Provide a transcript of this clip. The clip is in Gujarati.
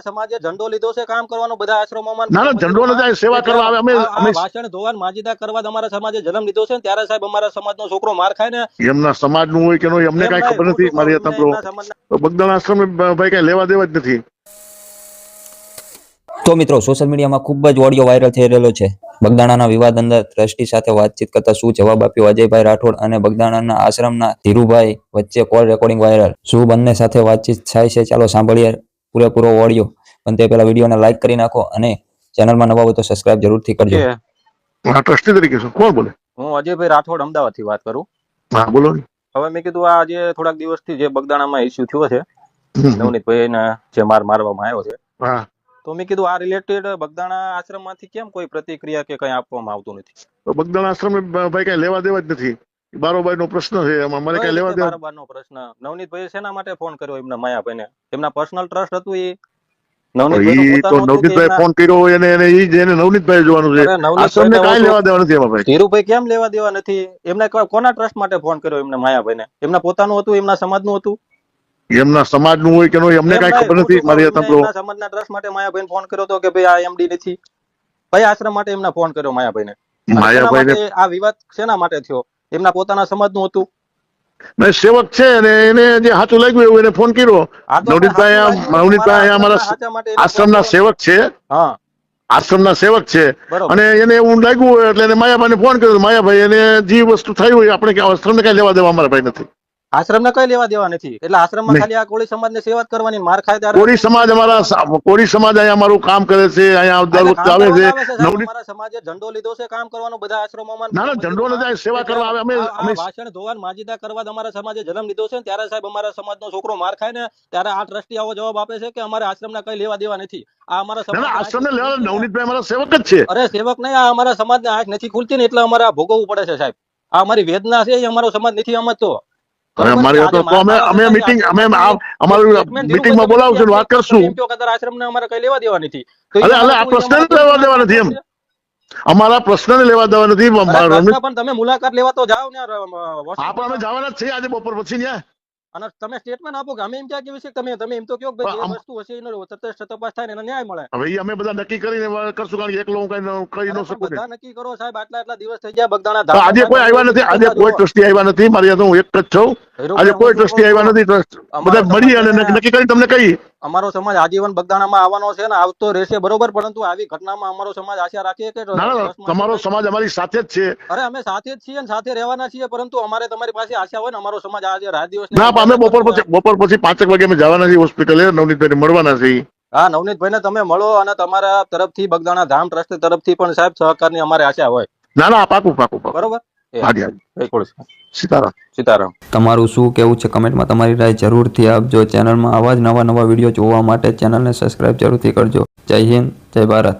અમારા સમાજે ઝંડો લીધો છે કામ કરવાનો બધા આશ્રમોમાં ના ના ઝંડો નથી સેવા કરવા આવે અમે અમે ભાષણ ધોવાન માજીદા કરવા અમારા સમાજે જન્મ લીધો છે ત્યારે સાહેબ અમારા સમાજનો છોકરો માર ખાય ને એમના સમાજનું હોય કે નો એમને કઈ ખબર નથી મારી હતા એમના આશ્રમ ભાઈ કઈ લેવા દેવા જ નથી. તો મિત્રો સોશિયલ મીડિયામાં ખૂબ જ ઓડિયો વાયરલ થઈ રહેલો છે. બગદાણાના વિવાદ અંદર ટ્રસ્ટી સાથે વાતચીત કરતા શું જવાબ આપ્યો અજયભાઈ રાઠોડ અને બગદાણાના આશ્રમના ધીરુભાઈ વચ્ચે કોલ રેકોર્ડિંગ વાયરલ શું બંને સાથે વાતચીત થાય છે? ચાલો સાંભળીએ પૂરેપૂરો ઓડિયો. પણ તે પહેલા વિડીયોને લાઈક કરી નાખો અને ચેનલમાં નવા હોય તો સબસ્ક્રાઇબ જરૂરથી કરજો. હા ટ્રસ્ટી તરીકે શું કોણ બોલે? હું અજયભાઈ રાઠોડ અમદાવાદથી વાત કરું. હા બોલો ને. હવે મેં કીધું આ જે થોડાક દિવસથી જે બગદાણામાં ઇસ્યુ થયો છે હમ. નવનીતભાઈ ને જે માર મારવામાં આવ્યો છે તો મેં કીધું આ રિલેટેડ બગદાણા આશ્રમમાંથી કેમ કોઈ પ્રતિક્રિયા કે કઈ આપવામાં આવતું નથી? તો બગદાણા આશ્રમ ભાઈ કઈ લેવા દેવા જ નથી. બારોબાર નો પ્રશ્ન છે. એમાં મને કઈ લેવા દેવા બારબારનો પ્રશ્ન? નવનીતભાઈ શેના માટે ફોન કર્યો એમના માયાભાઈને? એમના પર્સનલ ટ્રસ્ટ હતું એ? નવનીતભાઈનું તો નવનીતભાઈ એમના- ફોન કર્યો એને એને ઈ જ એને નવનીતભાઈ જોવાનું છે. આશ્રમને કાંઈ લેવા દેવા નથી એમાં ભાઈ. ધીરુભાઈ કેમ લેવા દેવા નથી? એમને કોના ટ્રસ્ટ માટે ફોન કર્યો એમને માયાભાઈને? એમના પોતાનું હતું એમના સમાજનું હતું? એમના સમાજનું હોય કે નો અમને કઈ ભાઈ, ખબર નથી મારી ખોટું એમના સમાજના ટ્રસ્ટ માટે માયાભાઈને ફોન કર્યો હતો કે ભાઈ આ એમડી નથી. કયા આશ્રમ માટે એમને ફોન કર્યો માયાભાઈને? ને આ વિવાદ શેના માટે થયો? એમના પોતાના સમાજનું હતું. સેવક છે અને એને જે સાચું લાગ્યું એવું એને ફોન કર્યો. નવનીતભાઈ નવનીતભાઈ અમારા આશ્રમ ના આશ્રમના સેવક છે. હા. આશ્રમના સેવક છે. અને એને એવું લાગ્યું એટલે એને માયાભાઈને ફોન કર્યો. માયાભાઈ એને જે વસ્તુ થઈ હોય આપણે આશ્રમ આશ્રમને કઈ લેવા દેવા અમારા ભાઈ નથી. આશ્રમને કઈ લેવા દેવા નથી? એટલે આશ્રમમાં ખાલી આ કોળી સમાજને સેવા જ કરવાની માર ખાય ત્યારે? કોળી સમાજ અમારા કોળી સમાજ અહીંયા અમારું કામ કરે છે અહીંયા આવે છે. અમારા સમાજે ઝંડો લીધો છે કામ કરવાનો બધા આશ્રમોમાં. ના ઝંડો નથી સેવા કરવા આવે. અમે અમે ભાષણ ધોવાન માજીદા કરવા અમારા સમાજે જન્મ લીધો છે ત્યારે સાહેબ અમારા સમાજનો છોકરો માર ખાય ને ત્યારે આ ટ્રસ્ટી આવો જવાબ આપે છે કે અમારે આશ્રમના કઈ લેવા દેવા નથી. આ અમારા સમાજ આશ્રમને લેવા આંખ નવનીતભાઈ અમારા સેવક જ છે. અરે સેવક નહીં આ અમારા સમાજને આંખ નથી ખુલતી ને એટલે અમારે ભોગવવું પડે છે સાહેબ. આ અમારી વેદના છે એ અમારો સમાજ નથી સમજતો. હવે અમારી તો અમે અમે મીટિંગ અમે અમારું મીટિંગમાં બોલાવશું ને વાત કરશું. એમ કહો કે આશ્રમને અમારે કઈ લેવા દેવા નથી અરે, અરે, આ પ્રશ્ન લેવા દેવા નથી એમ. અમારા પ્રશ્નને લેવા દેવા નથી અરે, પ્રશ્ન પણ તમે મુલાકાત લેવા તો જાઓ ને હા પણ અમે જવાના જ છીએ આજે બપોર પછી ન્યા અને તમે સ્ટેટમેન્ટ આપો કે અમે એમ ક્યાં કેવી છે? તમે તમે એમ તો કયો કે ભાઈ વસ્તુ હશે એનો તટસ્થ તપાસ થાય ને એને ન્યાય મળે. હવે અમે બધા નક્કી કરીને કરશું કારણ કે એકલો હું કઈ ન- કરી ન શકું. બધા નક્કી કરો સાહેબ આટલા આટલા દિવસ થઈ ગયા બગદાણા આજે કોઈ આવ્યા નથી આજે કોઈ ટ્રસ્ટી આવ્યા નથી મારી હું એક જ છું. આજે કોઈ ટ્રસ્ટી આવ્યા નથી બધા મળી અને નક્કી નક્કી કરી તમને કહી અમારો સમાજ આજીવન બગદાણામાં આવવાનો છે ને આવતો રહેશે બરોબર પરંતુ આવી ઘટનામાં અમારો સમાજ આશા રાખીએ કે તમારો સમાજ અમારી સાથે જ છે. અરે અમે સાથે જ છીએ અને સાથે રહેવાના છીએ પરંતુ અમારે તમારી પાસે આશા હોય ને અમારો સમાજ આજે રાત દિવસ ના અમે બપોર પછી બપોર પછી પાંચેક વાગે અમે જવાના છીએ હોસ્પિટલે નવનીતભાઈ મળવાના છીએ. હા નવનીતભાઈ ને તમે મળો અને તમારા તરફથી બગદાણા ધામ ટ્રસ્ટ તરફથી પણ સાહેબ સહકારની અમારે આશા હોય. ના ના પાકું પાકું. બરોબર? સીતારામ. સીતારામ. તમારું શું કેવું છે કમેન્ટમાં? તમારી રાય જરૂરથી આપજો. ચેનલમાં આવા જ નવા નવા વીડિયો જોવા માટે ચેનલને સબસ્ક્રાઇબ જરૂરથી કરજો. જય હિન્દ જય ભારત.